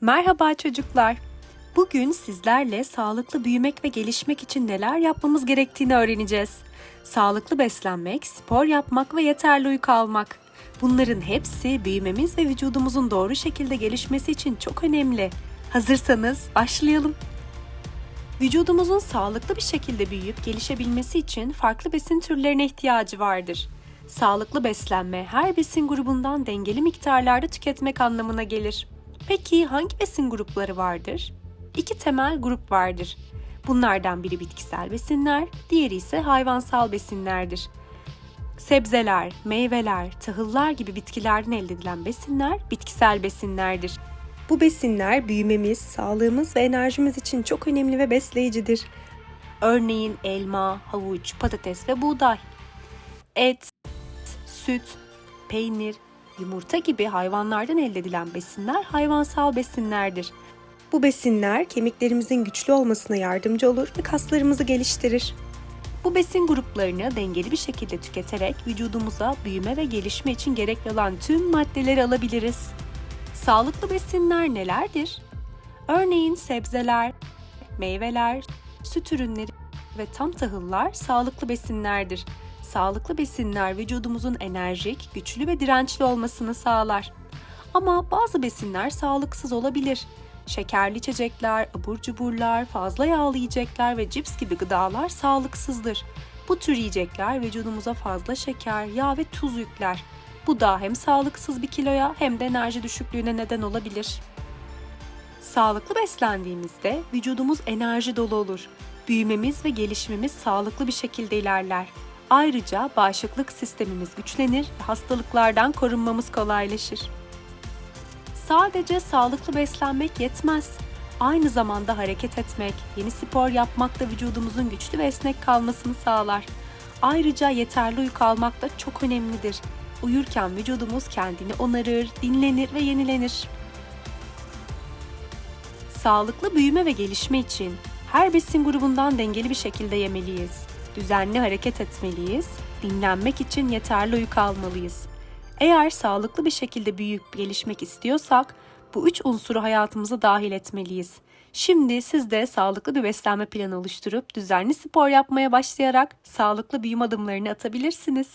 Merhaba çocuklar. Bugün sizlerle sağlıklı büyümek ve gelişmek için neler yapmamız gerektiğini öğreneceğiz. Sağlıklı beslenmek, spor yapmak ve yeterli uyku almak. Bunların hepsi büyümemiz ve vücudumuzun doğru şekilde gelişmesi için çok önemli. Hazırsanız başlayalım. Vücudumuzun sağlıklı bir şekilde büyüyüp gelişebilmesi için farklı besin türlerine ihtiyacı vardır. Sağlıklı beslenme her besin grubundan dengeli miktarlarda tüketmek anlamına gelir. Peki hangi besin grupları vardır? İki temel grup vardır. Bunlardan biri bitkisel besinler, diğeri ise hayvansal besinlerdir. Sebzeler, meyveler, tahıllar gibi bitkilerden elde edilen besinler bitkisel besinlerdir. Bu besinler büyümemiz, sağlığımız ve enerjimiz için çok önemli ve besleyicidir. Örneğin elma, havuç, patates ve buğday. Et, süt, peynir, yumurta gibi hayvanlardan elde edilen besinler hayvansal besinlerdir. Bu besinler kemiklerimizin güçlü olmasına yardımcı olur ve kaslarımızı geliştirir. Bu besin gruplarını dengeli bir şekilde tüketerek vücudumuza büyüme ve gelişme için gerekli olan tüm maddeleri alabiliriz. Sağlıklı besinler nelerdir? Örneğin sebzeler, meyveler, süt ürünleri ve tam tahıllar sağlıklı besinlerdir. Sağlıklı besinler vücudumuzun enerjik, güçlü ve dirençli olmasını sağlar. Ama bazı besinler sağlıksız olabilir. Şekerli içecekler, abur cuburlar, fazla yağlı yiyecekler ve cips gibi gıdalar sağlıksızdır. Bu tür yiyecekler vücudumuza fazla şeker, yağ ve tuz yükler. Bu da hem sağlıksız bir kiloya hem de enerji düşüklüğüne neden olabilir. Sağlıklı beslendiğimizde vücudumuz enerji dolu olur. Büyümemiz ve gelişimimiz sağlıklı bir şekilde ilerler. Ayrıca bağışıklık sistemimiz güçlenir ve hastalıklardan korunmamız kolaylaşır. Sadece sağlıklı beslenmek yetmez. Aynı zamanda hareket etmek, yeni spor yapmak da vücudumuzun güçlü ve esnek kalmasını sağlar. Ayrıca yeterli uyku almak da çok önemlidir. Uyurken vücudumuz kendini onarır, dinlenir ve yenilenir. Sağlıklı büyüme ve gelişme için her besin grubundan dengeli bir şekilde yemeliyiz. Düzenli hareket etmeliyiz. Dinlenmek için yeterli uyku almalıyız. Eğer sağlıklı bir şekilde büyüyüp gelişmek istiyorsak bu üç unsuru hayatımıza dahil etmeliyiz. Şimdi siz de sağlıklı bir beslenme planı oluşturup düzenli spor yapmaya başlayarak sağlıklı büyüme adımlarını atabilirsiniz.